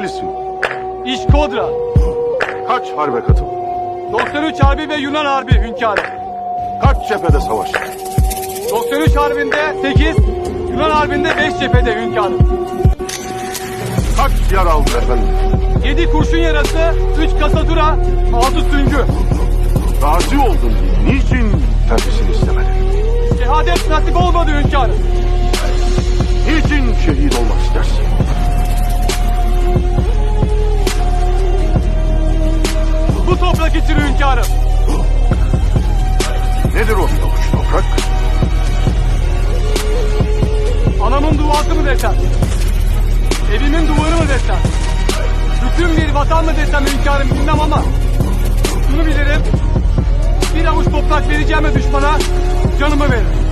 Nerelisin? İş Kodra. Kaç harbe katıldın? 93 Harbi ve Yunan Harbi hünkârım. Kaç cephede savaştın? 93 Harbi'nde 8, Yunan Harbi'nde 5 cephede hünkârım. Kaç yar aldın efendim? 7 kurşun yarası, 3 kasadura, 6 süngü. Gazi oldun diye niçin terfisini istemedin? Şehadet nasip olmadı hünkârım. Bu toprak için hünkârım. Nedir o avuç toprak? Anamın duası mı desem? Evimin duvarı mı desem? Bütün bir vatan mı desem hünkârım bilmem ama şunu bilirim. Bir avuç toprak vereceğime düşmana canımı veririm.